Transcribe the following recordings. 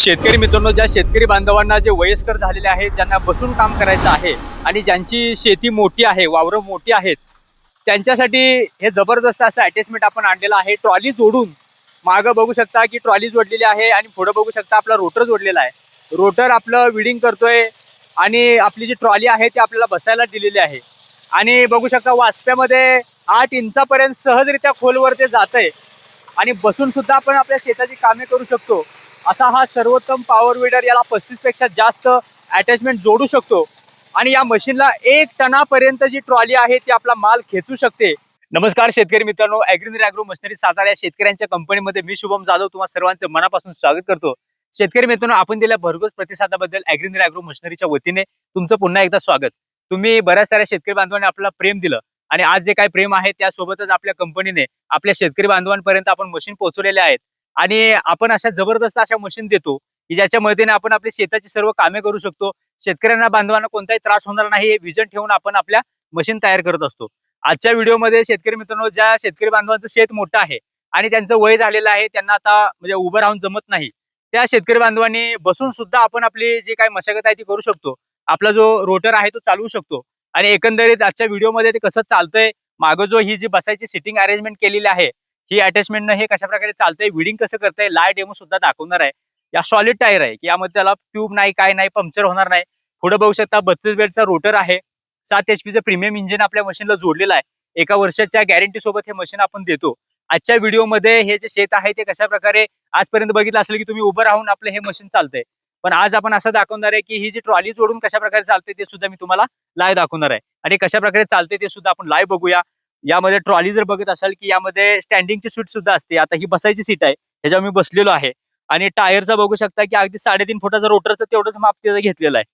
शेतकरी मित्रांनो ज्या शेतकरी बांधवांना जे वयस्कर झालेले आहेत ज्यांना बसून काम करायचं आहे आणि ज्यांची शेती मोठी आहे वावरं मोठी आहेत त्यांच्यासाठी हे जबरदस्त असं अटॅचमेंट आपण आणलेलं आहे. ट्रॉली जोडून मागं बघू शकता की ट्रॉली जोडलेली आहे आणि पुढं बघू शकता आपला रोटर जोडलेला आहे. रोटर आपलं विडिंग करतोय आणि आपली जी ट्रॉली आहे ती आपल्याला बसायला दिलेली आहे. आणि बघू शकता वाचप्यामध्ये आठ इंचापर्यंत सहजरित्या खोलवर ते जात आहे आणि बसून सुद्धा आपण आपल्या शेताची कामे करू शकतो. असा हा सर्वोत्तम पॉवर विडर याला पस्तीसपेक्षा जास्त अटॅचमेंट जोडू शकतो. आणि या मशीनला एक टनापर्यंत जी ट्रॉली आहे ती आपला माल खेचू शकते. नमस्कार शेतकरी मित्रांनो अॅग्रिनरी अॅग्रो मशिनरी सातारा या शेतकऱ्यांच्या कंपनीमध्ये मी शुभम जाधव तुम्हाला सर्वांचं मनापासून स्वागत करतो. शेतकरी मित्रांनो आपण दिल्या भरघोस प्रतिसादाबद्दल अॅग्रीन अॅग्रो मशिनरीच्या वतीने तुमचं पुन्हा एकदा स्वागत. तुम्ही बऱ्याच साऱ्या शेतकरी बांधवांनी आपल्याला प्रेम दिलं. आणि आज जे काही प्रेम आहे त्यासोबतच आपल्या कंपनीने आपल्या शेतकरी बांधवांपर्यंत आपण मशीन पोहोचवलेल्या आहेत. आणि आपण अशा जबरदस्त अशा मशीन देतो की ज्याच्या मदतीने आपण आपली शेताची सर्व कामे करू शकतो. शेतकऱ्यांना बांधवांना कोणताही त्रास होणार नाही हे विजन ठेवून आपण आपल्या मशीन तयार करत असतो. आजच्या व्हिडिओमध्ये शेतकरी मित्रांनो ज्या शेतकरी बांधवांचं शेत मोठं आहे आणि त्यांचं वय झालेलं आहे त्यांना आता म्हणजे उभं राहून जमत नाही. त्या शेतकरी बांधवांनी बसून सुद्धा आपण आपली जी काही मशागत आहे ती करू शकतो. आपला जो रोटर आहे तो चालवू शकतो. आणि एकंदरीत आजच्या व्हिडिओमध्ये ते कसं चालतंय मागं जो ही जी बसायची सिटिंग अरेंजमेंट केलेली आहे ही अटॅचमेंटनं हे कशा प्रकारे चालतंय विडिंग कसं करतंय लाय डेमो सुद्धा दाखवणार आहे. या सॉलिड टायर आहे की यामध्ये त्याला ट्यूब नाही काय नाही पंक्चर होणार नाही. पुढे बघू शकता बत्तीस बेडचा रोटर आहे. सात एच पीचं प्रीमियम इंजिन आपल्या मशीनला जोडलेलं आहे. एका वर्षाच्या गॅरंटी सोबत हे मशीन आपण देतो. आजच्या व्हिडिओमध्ये हे जे शेत आहे ते कशा प्रकारे आजपर्यंत बघितलं असेल की तुम्ही उभं राहून आपलं हे मशीन चालतंय. पण आज आपण असं दाखवणार आहे की ही जी ट्रॉली जोडून कशा प्रकारे चालते ते सुद्धा मी तुम्हाला लाईव्ह दाखवणार आहे. आणि कशा प्रकारे चालते ते सुद्धा आपण लाईव्ह बघूया. यामध्ये ट्रॉली जर बघत असाल की यामध्ये स्टँडिंगची सीट सुद्धा असते. आता ही बसायची सीट आहे. ह्याच्यावर मी बसलेलो आहे. आणि टायरचा बघू शकता की अगदी साडेतीन फुटाचा रोटरचं तेवढंच माप तिथं घेतलेलं आहे.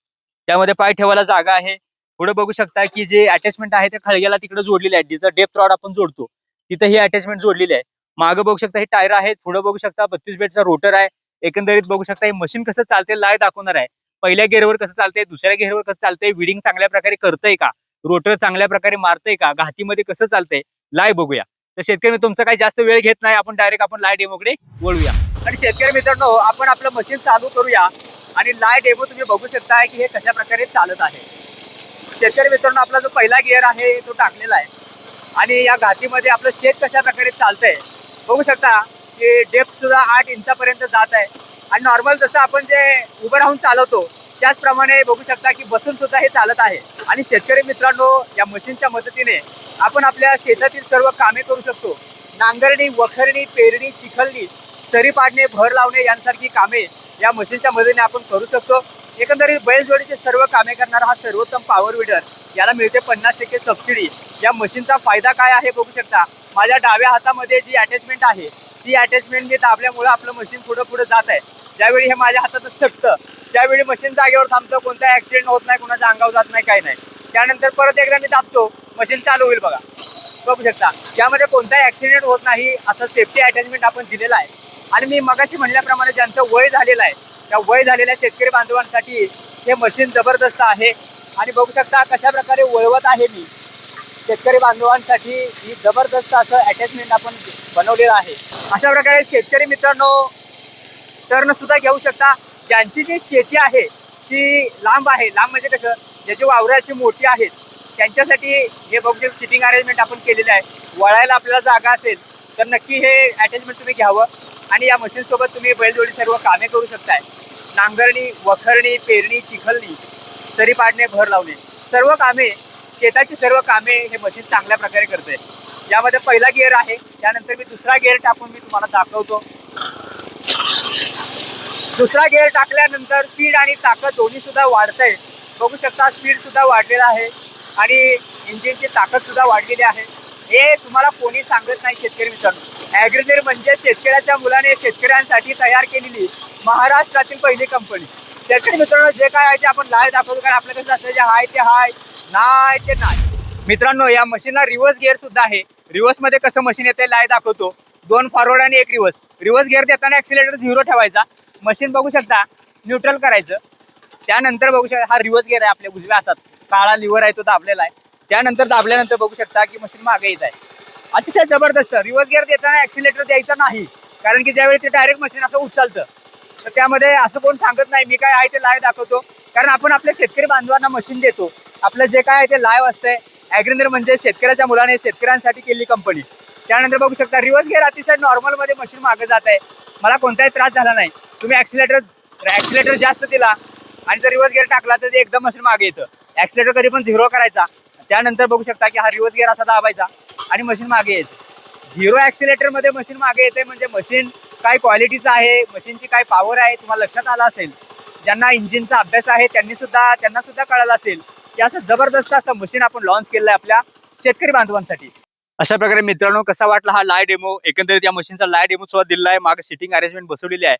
त्यामध्ये पाय ठेवायला जागा आहे. पुढे बघू शकता की जे अटॅचमेंट आहे ते खळग्याला तिकडे जोडलेले आहे जिथं डेप्थ रॉड आपण जोडतो तिथं ही अटॅचमेंट जोडलेली आहे. मागं बघू शकता हे टायर आहेत. पुढे बघू शकता बत्तीस बेडचा रोटर आहे. एकंदरीत बघू शकता हे मशीन कसं चालते लाय दाखवणार आहे. पहिल्या गेअरवर कसं चालतंय दुसऱ्या गेअरवर कसं चालतंय विडिंग चांगल्या प्रकारे करतंय का? रोटर चांगल्या प्रकारे मारतंय का? घातीमध्ये कसं चालतंय? लाय बघूया. तर शेतकरी तुमचा काही जास्त वेळ घेत नाही आपण डायरेक्ट आपण लाय डेमोकडे वळूया. आणि शेतकरी मित्रांनो आपण आपलं मशीन चालू करूया. आणि लाय डेमो तुम्ही बघू शकता की हे कशा प्रकारे चालत आहे. शेतकरी मित्रांनो आपला जो पहिला गिअर आहे तो टाकलेला आहे. आणि या घातीमध्ये आपलं शेत कशा प्रकारे चालतंय बघू शकता. की डेप्थ सुद्धा आठ इंचापर्यंत जात आहे. आणि नॉर्मल जसं आपण जे उभं राहून चालवतो त्याचप्रमाणे बघू शकता की बसून सुद्धा हे चालत आहे. आणि शेतकरी मित्रांनो या मशीनच्या मदतीने आपण आपल्या शेतातील सर्व कामे करू शकतो. नांगरणी वखरणी पेरणी चिखलणी सरी पाडणे भर लावणे यांसारखी कामे या मशीनच्या मदतीने आपण करू शकतो. एकंदरीत बैलजोडीचे सर्व कामे करणारा हा सर्वोत्तम पॉवर विडर याला मिळते पन्नास टक्के सबसिडी या मशीनचा फायदा काय आहे बघू शकता? माझ्या डाव्या हातामध्ये जी अटॅचमेंट आहे ती अटॅचमेंट देत दाबल्यामुळे आपलं मशीन पुढं पुढे जात आहे. ज्यावेळी हे माझ्या हातातच सटतं त्यावेळी मशीन जागेवर थांबतं कोणता ऍक्सिडेंट होत नाही कोणाच्या अंगावर जात नाही काही नाही. त्यानंतर परत एकदा मी दाबतो मशीन चालू होईल बघा. बघू शकता. त्यामध्ये कोणताही ऍक्सिडेंट होत नाही असं सेफ्टी अटॅचमेंट आपण दिलेलं आहे. आणि मी मगाशी म्हणल्याप्रमाणे ज्यांचं वय झालेलं आहे त्या वय झालेल्या शेतकरी बांधवांसाठी हे मशीन जबरदस्त आहे. आणि बघू शकता कशा प्रकारे वळवत आहे मी. शेतकरी बांधवांसाठी ही जबरदस्त असं अटॅचमेंट आपण बनवलेलं आहे. अशा प्रकारे शेतकरी मित्रांनो टर्न सुद्धा घेऊ शकता. ज्यांची जी शेती आहे ती लांब आहे. लांब म्हणजे कसं? ज्याची वावरं अशी मोठी आहेत त्यांच्यासाठी हे बघू सिटिंग अरेंजमेंट आपण केलेलं आहे वळायला आपल्याला जागा असेल तर नक्की हे अटॅचमेंट तुम्ही घ्यावं. आणि या मशीनसोबत तुम्ही बैलजोडी सर्व कामे करू शकताय. नांगरणी वखरणी पेरणी चिखलणी सरी पाडणे भर लावणे. सर्व कामे शेताची सर्व कामे हे मशीन चांगल्या प्रकारे करते. यामध्ये पहिला गिअर आहे त्यानंतर मी दुसरा गिअर टाकून मी तुम्हाला दाखवतो. दुसरा गिअर टाकल्यानंतर स्पीड आणि ताकद दोन्ही सुद्धा वाढतंय. बघू शकता स्पीड सुद्धा वाढलेला आहे आणि इंजिनची ताकद सुद्धा वाढलेली आहे. हे तुम्हाला कोणी सांगत नाही शेतकरी मित्रांनो. ॲग्रिनेर म्हणजे शेतकऱ्याच्या मुलाने शेतकऱ्यांसाठी तयार केलेली महाराष्ट्रातील पहिली कंपनी शेतकरी मित्रांनो जे काय आहे ते आपण लाय दाखवतो कारण आपल्याकडे कसं जे आहे ते हाय नाही ते नाही. मित्रांनो या मशीनला रिव्हर्स गिअर सुद्धा आहे. रिव्हर्समध्ये कसं मशीन येते लाय दाखवतो. दोन फॉरवर्ड आणि एक रिव्हर्स रिव्हर्स गिअर देताना ऍक्सिलेटर झिरो ठेवायचा. मशीन बघू शकता न्यूट्रल करायचं. त्यानंतर बघू शकता हा रिव्हर्स गिअर आहे आपल्या उजव्या हातात काळा लिव्हर आहे तो दाबलेला आहे. त्यानंतर दाबल्यानंतर बघू शकता की मशीन मागे येत आहे. अतिशय जबरदस्त. रिव्हर्स गिअर देताना ऍक्सिलेटर द्यायचा नाही. कारण की ज्यावेळी ते डायरेक्ट मशीन असं उचलतं. तर त्यामध्ये असं कोण सांगत नाही मी काय आहे ते लाईव्ह दाखवतो. कारण आपण आपल्या शेतकरी बांधवांना मशीन देतो. आपलं जे काय आहे ते लाईव्ह असतंय. ॲग्रेंद्र म्हणजे शेतकऱ्याच्या मुलाने शेतकऱ्यांसाठी केलेली कंपनी त्यानंतर बघू शकता रिव्हर्स गेअर अतिशय नॉर्मलमध्ये मशीन मागे जात आहे मला कोणताही त्रास झाला नाही. तुम्ही ॲक्सिलेटर ॲक्सिलेटर जास्त दिला आणि जर रिव्हर्स गेअर टाकला तर ते एकदम मशीन मागे येतं. ॲक्सिलेटर कधी पण झिरो करायचा. त्यानंतर बघू शकता की हा रिव्हर्स गेअर असा दाबायचा आणि मशीन मागे यायचं. झिरो ॲक्सिलेटरमध्ये मशीन मागे येते म्हणजे मशीन काय क्वालिटीचं आहे मशीनची काय पॉवर आहे तुम्हाला लक्षात आलं असेल. ज्यांना इंजिनचा अभ्यास आहे त्यांनी सुद्धा त्यांना सुद्धा कळालं असेल की असं जबरदस्त असं मशीन आपण लॉन्च केलं आहे आपल्या शेतकरी बांधवांसाठी. अशा प्रकारे मित्रांनो कसा वाटला हा लाय डेमो एकंदरीत या मशीनचा लाय डेमो सुद्धा दिलेला आहे मागे सिटिंग अरेंजमेंट बसवलेली आहे.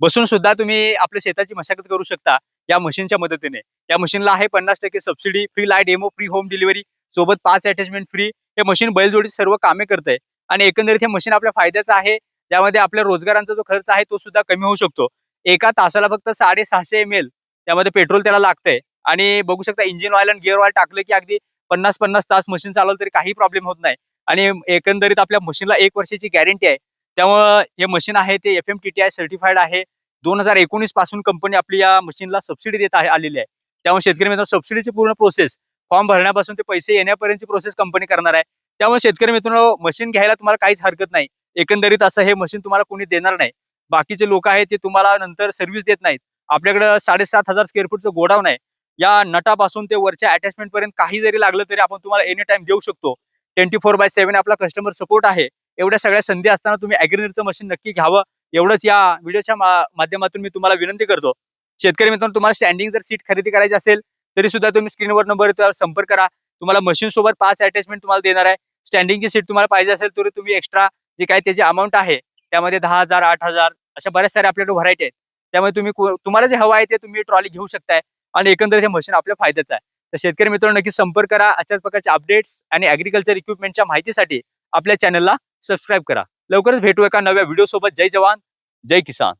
बसून सुद्धा तुम्ही आपल्या शेताची मशागत करू शकता या मशीनच्या मदतीने. या मशीनला आहे पन्नास टक्के सबसिडी फ्री लाय डेमो फ्री होम डिलिव्हरी सोबत पाच अटॅचमेंट फ्री हे मशीन बैलजोडी सर्व कामे करते आणि एकंदरीत हे मशीन आपल्या फायद्याचं आहे ज्यामध्ये आपल्या रोजगारांचा जो खर्च आहे तो सुद्धा कमी होऊ शकतो. एका तासाला फक्त साडेसहाशे एम एल त्यामध्ये पेट्रोल त्याला लागतंय. आणि बघू शकता इंजिन ऑइल आणि गिअर ऑइल टाकलं की अगदी पन्नास पन्नास तास मशीन चालवलं तरी काही प्रॉब्लेम होत नाही. आणि एकंदरीत आपल्या मशीनला एक वर्षाची गॅरंटी आहे. त्यामुळं हे मशीन आहे ते F M T T I certified आहे. दोन हजार एकोणीसपासून कंपनी आपली या मशीनला सबसिडी देत आहे आलेली आहे. त्यामुळे शेतकरी मित्रांनो सबसिडीची पूर्ण प्रोसेस फॉर्म भरण्यापासून ते पैसे येण्यापर्यंतची प्रोसेस कंपनी करणार आहे. त्यामुळे शेतकरी मित्रांनो मशीन घ्यायला तुम्हाला काहीच हरकत नाही. एकंदरीत असं हे मशीन तुम्हाला कोणी देणार नाही. बाकीचे लोक आहेत ते तुम्हाला नंतर सर्व्हिस देत नाहीत. आपल्याकडे साडेसात हजार स्क्वेअर फूटचं गोडाऊन आहे. या नटापासून ते वरच्या अटॅचमेंट पर्यंत काही जरी लागलं तरी आपण तुम्हाला एनी टाइम देऊ शकतो. ट्वेंटी फोर बाय सेव्हन आपला कस्टमर सपोर्ट आहे. एवढ्या सगळ्या संधी असताना तुम्ही अॅग्रिनरचं मशीन नक्की घ्यावं. एवढंच या व्हिडिओच्या माध्यमातून मी तुम्हाला विनंती करतो. शेतकरी मित्रांनो तुम्हाला स्टँडिंग जर सीट खरेदी करायची असेल तरी सुद्धा तुम्ही स्क्रीनवर नंबर संपर्क करा. तुम्हाला मशीन सोबत पाच अटॅचमेंट तुम्हाला देणार आहे. स्टँडिंगची सीट तुम्हाला पाहिजे असेल तरी तुम्ही एक्स्ट्रा जे काय त्याची अमाऊंट आहे त्यामध्ये दहा हजार आठ हजार अशा बऱ्याच साऱ्या आपल्याकडे व्हरायटी आहेत. त्यामुळे तुम्ही तुम्हाला जे हवं आहे ते तुम्ही ट्रॉली घेऊ शकताय आणि एकंदरीत हे मशीन आपल्या फायद्याचं आहे. तर शेतकरी मित्रांनो नक्की संपर्क करा. अशाच प्रकारचे अपडेट्स आणि अॅग्रिकल्चर इक्विपमेंटच्या माहितीसाठी आपल्या चॅनलला सबस्क्राईब करा. लवकरच भेटू एका नव्या व्हिडिओ सोबत. जय जवान जय किसान.